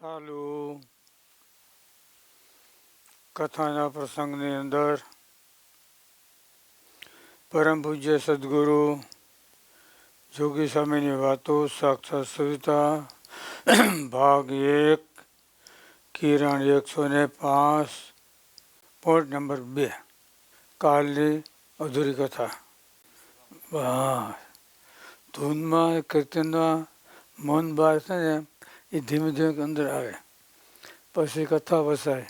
ચાલુ કથાના પ્રસંગની અંદર પરમ પૂજ્ય સદગુરુ જોગી સ્વામીની વાતો સાક્ષાત સવિતા, ભાગ એક, કિરણ એકસો ને પાંચ પોઈન્ટ નંબર બે, કાલની અધૂરી કથા. બસ ધૂનમાં, કીર્તનમાં મન બાર છે ને એ ધીમે ધીમે અંદર આવે. પછી કથા વસાય.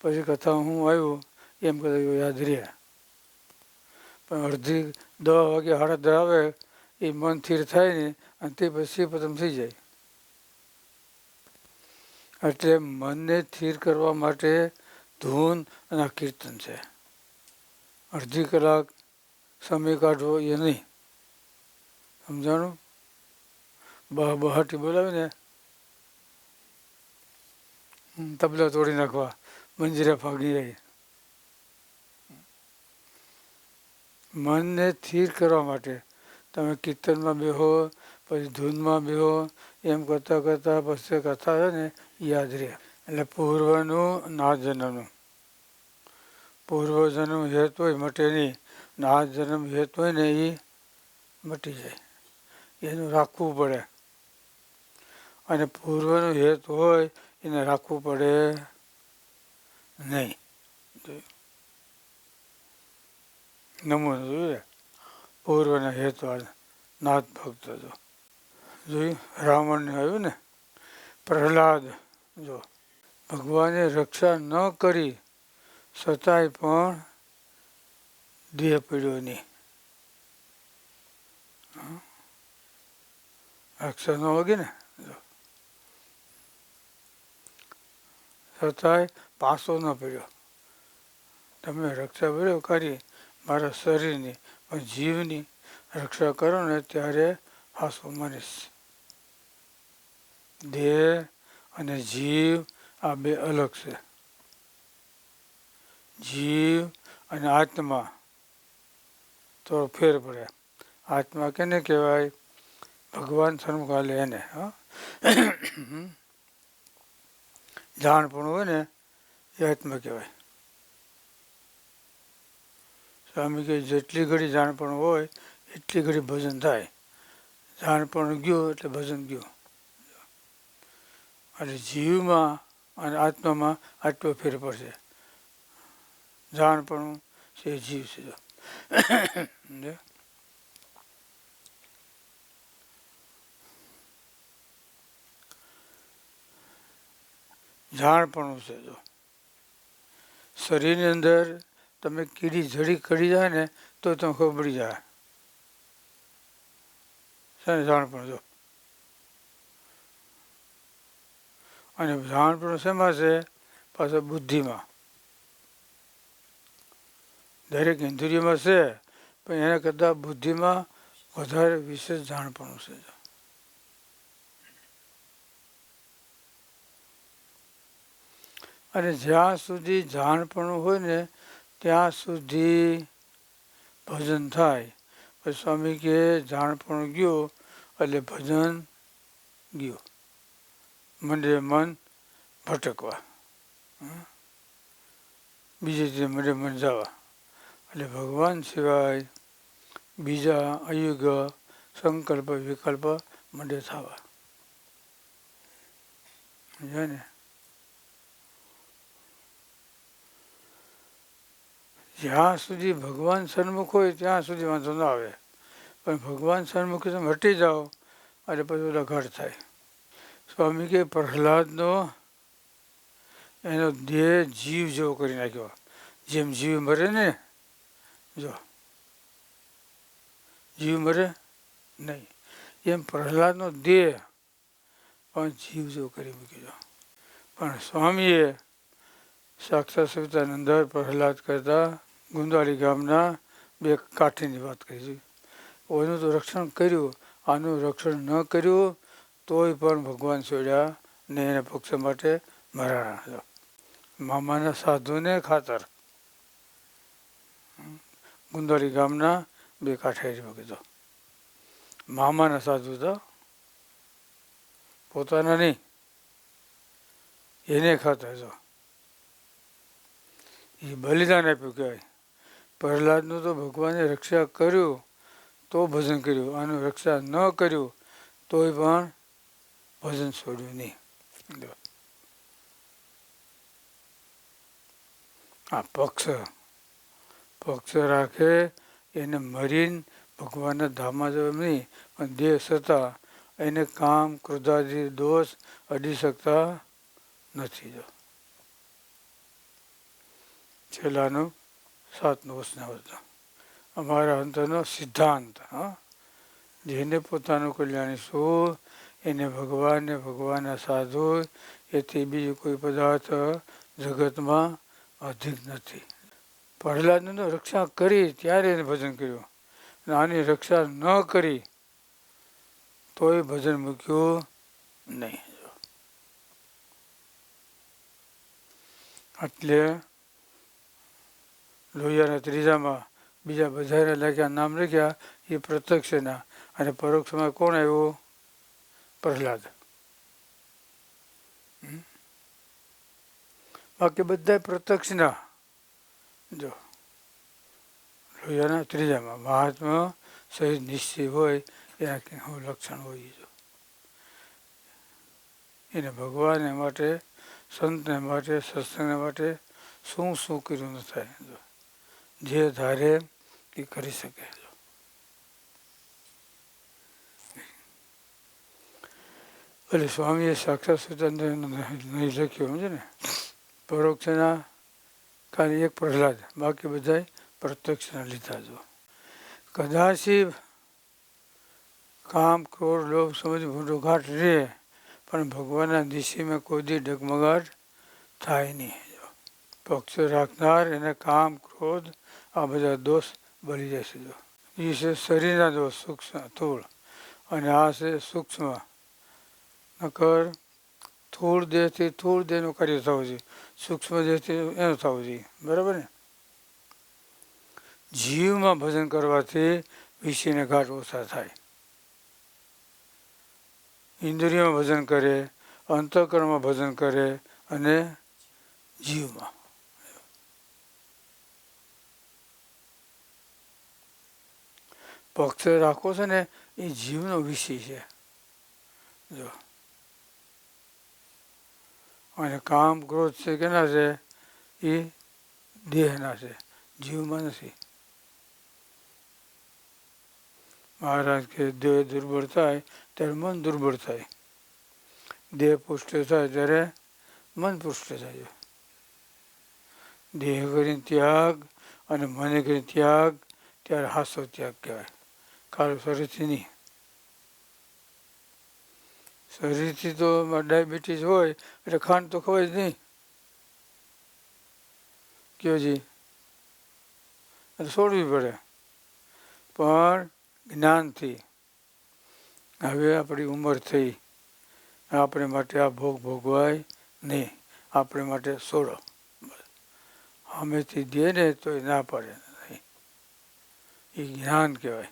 પછી કથા હું આવ્યો, એમ કદાચ યાદ રહ્યા. પણ અડધી દવા વાગે દસ આવે, એ મન સ્થિર થાય ને, અને તે પછી પતમ થઈ જાય. એટલે મનને સ્થિર કરવા માટે ધૂન અને કીર્તન છે. અડધી કલાક સમય કાઢવો એ નહીં. સમજાણું? બહ બહાટી બોલાવીને તબલા તોડી નાખવા, મંજીરા ફાગી જાય. મનને સ્થિર કરવા માટે તમે કીર્તનમાં બેહો, પછી ધૂનમાં બેહો, એમ કરતાં કરતાં પછી કથા ને યાદ રહે. એટલે પૂર્વનું ના જન્મનું પૂર્વ જન્મ હેત હોય મટે નહીં ના જન્મ હેત હોય ને એ મટી જાય. એનું રાખવું પડે. અને પૂર્વનું હેત હોય એને રાખવું પડે નહીં. નમૂનો જોઈએ પૂર્વના હેતવાળા નાથ ભક્ત જો. જોયું? રાવણને આવ્યું ને? પ્રહલાદ જો. ભગવાને રક્ષા ન કરી છતાંય પણ દેહ પીડ્યો રક્ષા ન વગી ને? જો. છતાંય પાસો ન પડ્યો. તમે રક્ષા પડ્યો કરી મારા શરીરની પણ જીવની રક્ષા કરો ને ત્યારે પાસો માનીશ દેહ અને જીવ આ બે અલગ છે. જીવ અને આત્મા તો ફેર પડે. આત્મા કેને કહેવાય? ભગવાન સન્મુખાલે એને, હા. જાણપણું હોય ને, એ આત્મા કહેવાય. સ્વામી કહે, જેટલી ઘડી જાણપણું હોય, એટલી ઘડી ભજન થાય. જાણપણું ગયું એટલે ભજન ગયું. અને જીવમાં અને આત્મામાં આટલો ફેર પડશે. જાણપણું છે, જીવ છે. જાણપણું છે જો. શરીરની અંદર તમે કીડી જડી કરી જાય ને, તો તમે ખબડી જાય. છે જાણપણું જો? અને જાણપણું શેમાં છે? પાછા બુદ્ધિમાં. દરેક ઇન્દ્રિયમાં છે, પણ એના કરતાં બુદ્ધિમાં વધારે વિશેષ જાણપણું છે અને જ્યાં સુધી જાણપણું હોય ને, ત્યાં સુધી ભજન થાય. પછી સ્વામી કે જાણપણું ગયો, એટલે ભજન ગયું. મંડે મન ભટકવા. બીજે રીતે મંડે મન જવા. એટલે ભગવાન સિવાય બીજા અયુગ સંકલ્પ વિકલ્પ મંડે થવા. સમજાય ને? જ્યાં સુધી ભગવાન સન્મુખ હોય ત્યાં સુધી વાંધો ન આવે. પણ ભગવાન સન્મુખ તમે હટી જાઓ, એટલે પછી બધા ઘટ થાય. સ્વામી કે પ્રહલાદનો એનો દેહ જીવ જેવો કરી નાખ્યો. જેમ જીવ મરે ને, જો, જીવ મરે નહીં. એમ પ્રહલાદનો દેહ પણ જીવ જેવો કરી મૂક્યો પણ સ્વામીએ સાક્ષાત સવિતાનંદર પ્રહલાદ કરતા ગુંદાળી ગામના બે કાઠીની વાત કરી છે. એનું તો રક્ષણ કર્યું, આનું રક્ષણ ન કર્યું, તોય પણ ભગવાન છોડ્યા ને એના પક્ષ માટે મરાણા મામાના સાધુને ખાતર. ગુંદાળી ગામના બે કાઠિયારી કીધો મામાના સાધુ તો પોતાના નહીં, એને ખાતર જો એ બલિદાન આપ્યું કહેવાય. પ્રહલાદનું તો ભગવાને રક્ષા કર્યું, તો ભજન કર્યું આનું રક્ષા ન કર્યું, તોય પણ ભજન છોડ્યું નહીં. આ પક્ષ પક્ષ રાખે એને મરીને ભગવાનના ધામમાં જવા નહીં, પણ દેહ છતાં એને કામ, ક્રોધાદી દોષ અડી શકતા નથી જો. છેલ્લાનું સાતનું વચનાવૃત અમારા અંતરનો સિદ્ધાંત, હા. જેને પોતાનું કલ્યાણ શું એને ભગવાન ને ભગવાનના સાધુ, એથી બીજું કોઈ પદાર્થ જગતમાં અધિક નથી. પ્રહલાદનું રક્ષા કરી ત્યારે એને ભજન કર્યું. આની રક્ષા ન કરી, તોય ભજન મૂક્યું નહીં. એટલે લોહિયાના ત્રીજામાં બીજા બધાને લખ્યા નામ લખ્યા એ પ્રત્યક્ષના. અને પરોક્ષમાં કોણ આવ્યો? પ્રહલાદ. બાકી બધા પ્રત્યક્ષના. જો, લોહિયાના ત્રીજામાં મહાત્મા સહિત નિશ્ચય હોય, એના શું લક્ષણ હોય જો. એને ભગવાનને માટે, સંતને માટે, સત્સંગને માટે શું શું કર્યું ન થાય જો ધારે એ કરી શકે. એટલે સ્વામીએ સાક્ષાત સ્વતંત્ર નહીં લખ્યું, સમજે ને? પરોક્ષના ખાલી એક પ્રહલાદ, બાકી બધા પ્રત્યક્ષના લીધા જો કદાચી કામ, ક્રોધ, લોભ, સમજ મોટો ઘાટ રહે પણ ભગવાનના દિશીમાં કોઈ દી ડગમગાટ થાય નહીં. પક્ષ રાખનાર, એને કામ, ક્રોધ આ બધા દોષ બળી જશે જો. એ છે શરીરના દોષ, સૂક્ષ્મ, થોળ. અને આ છે સૂક્ષ્મ. નકર સ્થૂળ દેહથી સ્થૂળ દેહનું કાર્ય થવું જોઈએ. સૂક્ષ્મ દેહથી એનું થવું જોઈએ. બરાબર ને? જીવમાં ભજન કરવાથી વિષયને ઘાટ ઓછા થાય. ઇન્દ્રિયમાં ભજન કરે, અંતઃકરણમાં ભજન કરે અને જીવમાં. પક્ષ રાખવો છે ને, એ જીવનો વિષય છે. જો. અને કામ, ક્રોધ છે કેના છે? એ દેહના છે. જીવમાં નથી. મહારાજ કે દેહ દુર્બળ થાય, ત્યારે મન દુર્બળ થાય. દેહ પુષ્ટ થાય, ત્યારે મન પુષ્ટ થાય. દેહ કરીને ત્યાગ અને મને કરીને ત્યાગ, ત્યારે હાસો ત્યાગ કહેવાય. કાળું શરીરથી નહીં. શરીરથી તો ડાયાબિટીસ હોય, એટલે ખાંડ તો ખવાય જ નહીં. કયો જી? એટલે છોડવી પડે. પણ જ્ઞાનથી. હવે આપણી ઉંમર થઈ. આપણે માટે આ ભોગ ભોગવાય નહીં. આપણે માટે છોડો. અમેથી દે ને તો ના પડે નહીં. એ જ્ઞાન કહેવાય.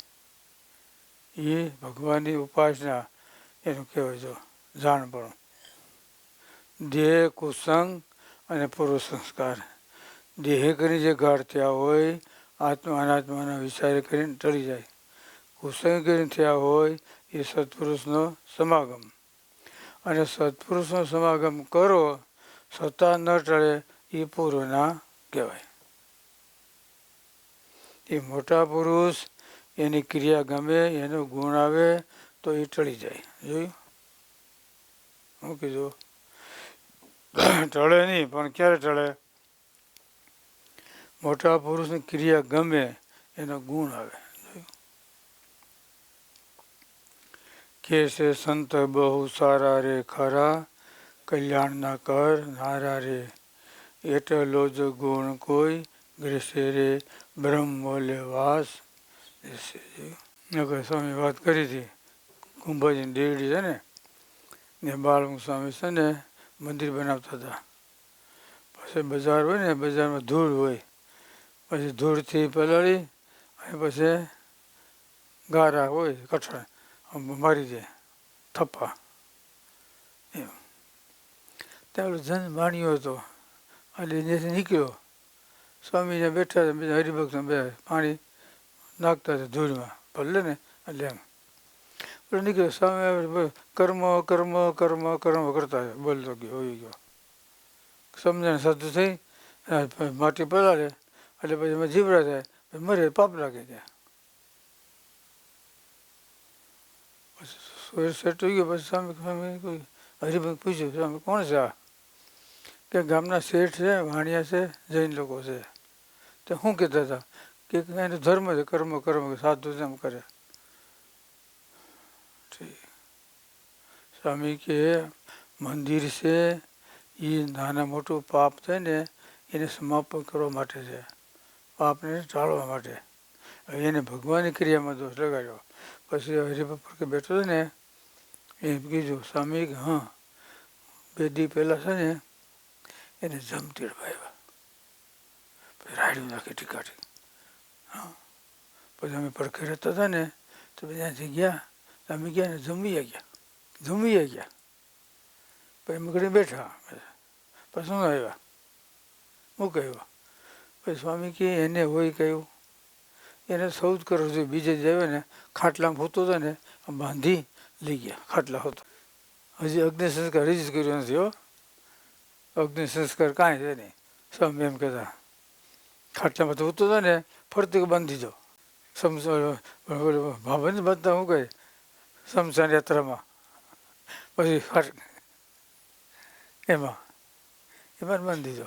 એ ભગવાનની ઉપાસના એનું કહેવાય જો જાણપણું. દેહ, કુસંગ અને પૂર્વ સંસ્કાર. દેહ કરી જે ગાઢ થયા હોય, આત્મા અનાત્માના વિચાર કરીને ટળી જાય. કુસંગ કરીને થયા હોય, એ સત્પુરુષનો સમાગમ. અને સત્પુરુષનો સમાગમ કરો છતાં ન ટળે, એ પૂર્વના કહેવાય. એ મોટા પુરુષ એની ક્રિયા ગમે, એનો ગુણ આવે, તો એ ટળી જાય. જોયું? શું કીધું? ટળે નહીં, પણ ક્યારે ટળે? મોટા પુરુષની ક્રિયા ગમે, એનો ગુણ આવે. કે છે સંત બહુ સારા રે ખરા કલ્યાણના કર નારા રે. એટલો જ ગુણ કોઈ ગ્રેસે રે, બ્રહ્મ વાસ સ્વામી વાત કરી હતી. કુંભાજીની દેરડી છે ને ને બાળમુખ સ્વામી છે ને મંદિર બનાવતા હતા. પછી બજાર હોય ને, બજારમાં ધૂળ હોય. પછી ધૂળથી પલાળી અને પછી ગારા હોય, કઠણ મારી દે, થપ્પા. એમ. ત્યાં જન માણ્યો હતો. અને નીકળ્યો. સ્વામીને બેઠા હતા બીજા હરિભક્ત બે પાણી નાખતા હતા ધૂળમાં ભલે ને એટલે એમ પેલો નીકળ્યો સ્વામી આવે બોલ, કર્મ કર્મ કર્મ કર્મ કરતા હતા. બોલતો ગયો હોઈ ગયો સમજણ સાધુ થઈ અને પછી માટી પલાળે એટલે પછી એમાં જીવડા થાય પછી મરે પાપ લાગે ત્યાં પછી સોય સેટ થઈ ગયો પછી સ્વામી સ્વામી કોઈ હરિભક્ત પૂછ્યું સ્વામી કોણ છે આ કે ગામના શેઠ છે વાણિયા છે જૈન લોકો છે તો શું કહેતા હતા કે એનો ધર્મ છે, કર્મ કર્મ સાધુ તેમ કરે. સ્વામી કે મંદિર છે એ નાના મોટું પાપ છે ને એને સમાપન કરવા માટે છે. પાપને ટાળવા માટે. હવે એને ભગવાનની ક્રિયામાં દોષ લગાડ્યો. પછી હરિભક્ત કે બેઠો હતો ને, એ કીધું, સ્વામી, કે હા, બે દી પહેલાં છે ને, એને જમતીડ ભાવ્યા રાડ્યું નાખી ટીકાટી પછી અમે પડખે હતા ને, તો ત્યાંથી ગયા, અમે ગયા ને જમીએ ગયા જમીએ ગયા પછી અમે બેઠા. પછી શું આવ્યા? હું કહ્યું? પછી સ્વામી કે એને હોય કહ્યું. એને સૌ કરવું જોઈએ બીજે જ આવ્યો ને ખાટલામાં હોતો હતો ને બાંધી લઈ ગયા, ખાટલા હોતો. હજી અગ્નિ સંસ્કાર હજી જ કર્યો નથી હો. અગ્નિ સંસ્કાર કાંઈ છે નહીં. સ્વામી એમ કહેતા. ખાટલામાં તો હોતો હતો ને ફરતી બાંધી દો સમજો ભાવન બધા શું કહે સમસાન યાત્રામાં. પછી એમાં. એમાં બાંધી દો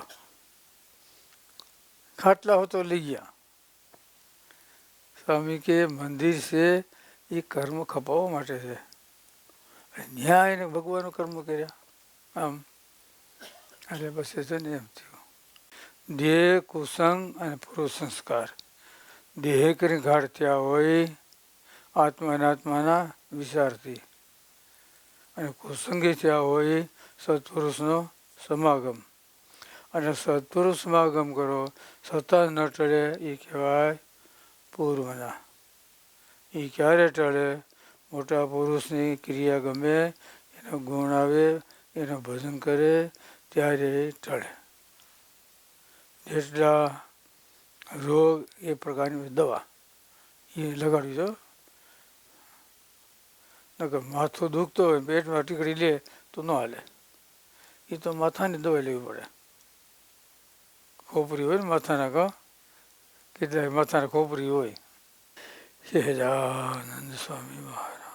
ખાટલા હોતો લઈ ગયા. સ્વામી કે મંદિર છે, એ કર્મ ખપાવવા માટે છે. ન્યાય એને ભગવાનનું કર્મ કર્યા. આમ. એટલે પછી છે ને એમ થયું. દેહ, કુસંગ અને પુરુષ સંસ્કાર. દેહ કરી થયા હોય આત્માના આત્માના વિચારથી. અને કુસંગી થયા હોય સત્પુરુષનો સમાગમ. અને સત્પુરુષ સમાગમ કરો, સતત ન ટળે એ કહેવાય પૂર્વના. એ ક્યારે ટળે? મોટા પુરુષની ક્રિયા ગમે, એનો ગુણ આવે, એનું ભજન કરે, ત્યારે ટળે. જેટલા રોગ એ પ્રકારની દવા એ લગાડવી જો નકર માથું દુખતો હોય, પેટમાં ટીકડી લે તો ન હાલે. એ તો માથાની દવા લેવી પડે. ખોપરી હોય ને માથાના કા? કેટલાય માથાના ખોપરી હોય. સહેજાનંદ સ્વામી મહારાજ